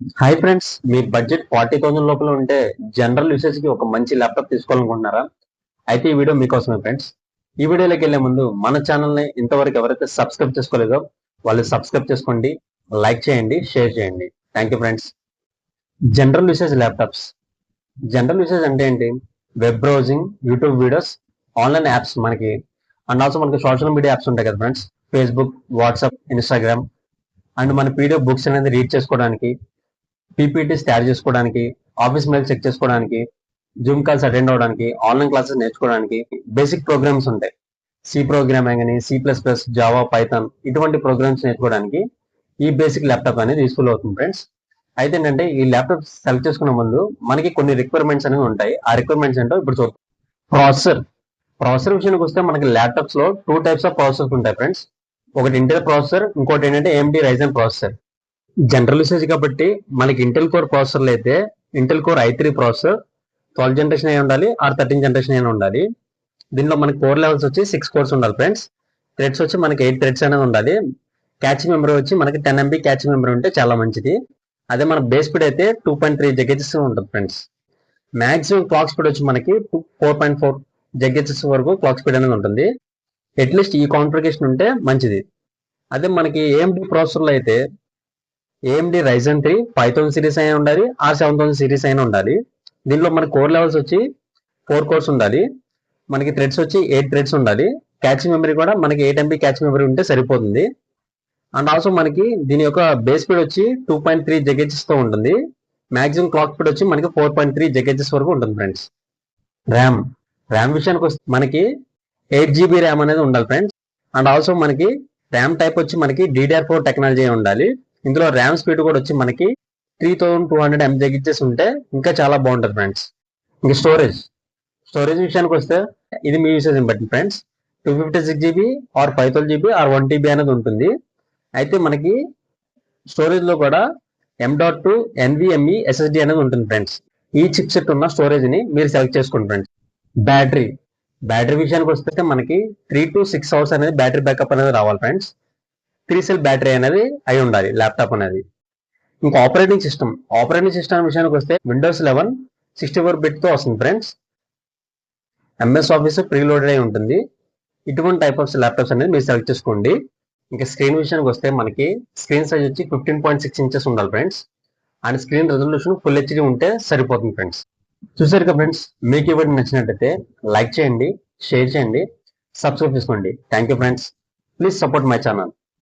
Hi friends మీ budget forty thousand లోపల ఉంటే జనరల్ యూసేజ్కి ఒక మంచి ల్యాప్టాప్ తీసుకోవాలనుకుంటున్నారా? అయితే ఈ వీడియో మీకోసమే ఫ్రెండ్స్ ఈ వీడియోలోకి వెళ్ళే ముందు మన ఛానల్ని ఇంతవరకు ఎవరైతే సబ్స్క్రైబ్ చేసుకోలేదో వాళ్ళు సబ్స్క్రైబ్ చేసుకోండి లైక్ చేయండి షేర్ చేయండి. Thank you friends general usage laptops general usage అంటే ఏంటి? Web browsing YouTube videos online apps మనకి. అండ్ ఆల్సో మనకి సోషల్ మీడియా యాప్స్ ఉంటాయి కదా friends Facebook WhatsApp Instagram and మన పీడిఎఫ్ బుక్స్ అనేది రీడ్ చేసుకోవడానికి పీపీటీస్ తయారు చేసుకోవడానికి ఆఫీస్ మెయిల్ చెక్ చేసుకోవడానికి జూమ్ కాల్స్ అటెండ్ అవడానికి ఆన్లైన్ క్లాసెస్ నేర్చుకోవడానికి బేసిక్ ప్రోగ్రామ్స్ ఉంటాయి. సి ప్రోగ్రామింగ్ అని C plus plus Java Python ఇటువంటి ప్రోగ్రామ్స్ నేర్చుకోవడానికి ఈ బేసిక్ ల్యాప్టాప్ అనేది యూస్ఫుల్ అవుతుంది ఫ్రెండ్స్ అయితే ఏంటంటే ఈ ల్యాప్టాప్ సెలెక్ట్ చేసుకునే ముందు మనకి కొన్ని రిక్వైర్మెంట్స్ అనేవి ఉంటాయి. ఆ రిక్వైర్మెంట్స్ ఏంటో ఇప్పుడు చూద్దాం. ప్రాసెసర్ ప్రాసెసర్ విషయానికి వస్తే మనకి ల్యాప్టాప్స్లో టూ టైప్స్ ఆఫ్ ప్రాసెసర్స్ ఉంటాయి ఫ్రెండ్స్ ఒకటి ఇంటెల్ ప్రాసెసర్ ఇంకోటి ఏంటంటే AMD Ryzen processor general usage కాబట్టి మనకి ఇంటెల్ కోర్ ప్రాసెసర్లు అయితే Intel core i three processor twelve generation అయి ఉండాలి ఆర్ థర్టీన్ జనరేషన్ అయినా ఉండాలి. దీనిలో మనకి కోర్ లెవెల్స్ వచ్చి సిక్స్ కోర్స్ ఉండాలి ఫ్రెండ్స్ థ్రెడ్స్ వచ్చి మనకి ఎయిట్ థ్రెడ్స్ అనేది ఉండాలి. క్యాచింగ్ మెమరీ వచ్చి మనకి టెన్ ఎంబీ క్యాచింగ్ మెమరీ ఉంటే చాలా మంచిది. అదే మన బేస్ స్పీడ్ అయితే టూ పాయింట్ త్రీ జగేజెస్ ఉంటుంది ఫ్రెండ్స్ మాక్సిమం క్లాక్ స్పీడ్ వచ్చి మనకి ఫోర్ పాయింట్ ఫోర్ జగేజెస్ వరకు క్లాక్ స్పీడ్ అనేది ఉంటుంది. అట్లీస్ట్ ఈ కాన్ఫిగరేషన్ ఉంటే మంచిది. అదే మనకి ఏఎండి ప్రాసెసర్లో అయితే AMD Ryzen three five thousand series అయినా ఉండాలి ఆర్ సెవెన్ థౌసండ్ సిరీస్ అయినా ఉండాలి. దీనిలో మన కోర్ లెవెల్స్ వచ్చి ఫోర్ కోర్స్ ఉండాలి. మనకి థ్రెడ్స్ వచ్చి ఎయిట్ థ్రెడ్స్ ఉండాలి. క్యాచ్ మెమరీ కూడా మనకి ఎయిట్ ఎంబీ క్యాచ్ మెమరీ ఉంటే సరిపోతుంది. అండ్ ఆల్సో మనకి దీని యొక్క బేస్ స్పీడ్ వచ్చి టూ పాయింట్ త్రీ జగేజెస్తో ఉంటుంది. మాక్సిమం క్లాక్ స్పీడ్ వచ్చి మనకి ఫోర్ పాయింట్ త్రీ జగేజెస్ వరకు ఉంటుంది ఫ్రెండ్స్ ర్యామ్ ర్యామ్ విషయానికి వస్తే మనకి ఎయిట్ జీబీ ర్యామ్ అనేది ఉండాలి ఫ్రెండ్స్ అండ్ ఆల్సో మనకి ర్యామ్ టైప్ వచ్చి మనకి డిడిఆర్ ఫోర్ టెక్నాలజీ ఉండాలి. ఇందులో ర్యామ్ స్పీడ్ కూడా వచ్చి మనకి three thousand two hundred MG ఇచ్చేసి ఉంటే ఇంకా చాలా బాగుంటుంది ఫ్రెండ్స్ ఇంకా స్టోరేజ్ స్టోరేజ్ విషయానికి వస్తే ఇది మీ యూసేజ్ బట్టి friends two fifty six GB or five twelve GB or one TB అనేది ఉంటుంది. అయితే మనకి స్టోరేజ్లో కూడా M dot two NVMe SSD అనేది ఉంటుంది ఫ్రెండ్స్ ఈ చిప్ సెట్ ఉన్న స్టోరేజ్ని మీరు సెలెక్ట్ చేసుకోండి ఫ్రెండ్స్ బ్యాటరీ బ్యాటరీ విషయానికి వస్తే మనకి త్రీ టు సిక్స్ అవర్స్ అనేది బ్యాటరీ బ్యాకప్ అనేది రావాలి ఫ్రెండ్స్ త్రీ సెల్ బ్యాటరీ అనేది అయి ఉండాలి ల్యాప్టాప్ అనేది. ఇంకా ఆపరేటింగ్ సిస్టమ్. ఆపరేటింగ్ సిస్టమ్ విషయానికి వస్తే విండోస్ లెవెన్ సిక్స్టీ ఫోర్ బిట్తో వస్తుంది ఫ్రెండ్స్ ఎంఎస్ ఆఫీస్ ప్రీలోడెడ్ అయి ఉంటుంది. ఇటువంటి టైప్ ఆఫ్ ల్యాప్టాప్స్ అనేది మీరు సెలెక్ట్ చేసుకోండి. ఇంకా స్క్రీన్ విషయానికి వస్తే మనకి స్క్రీన్ సైజ్ వచ్చి ఫిఫ్టీన్ పాయింట్ సిక్స్ ఇంచెస్ ఉండాలి friends and screen resolution full HD ఉంటే సరిపోతుంది ఫ్రెండ్స్ చూసారు కదా ఫ్రెండ్స్ మీకు ఇవ్వడం నచ్చినట్టయితే లైక్ చేయండి షేర్ చేయండి సబ్స్క్రైబ్ చేసుకోండి. Thank you friends please support my channel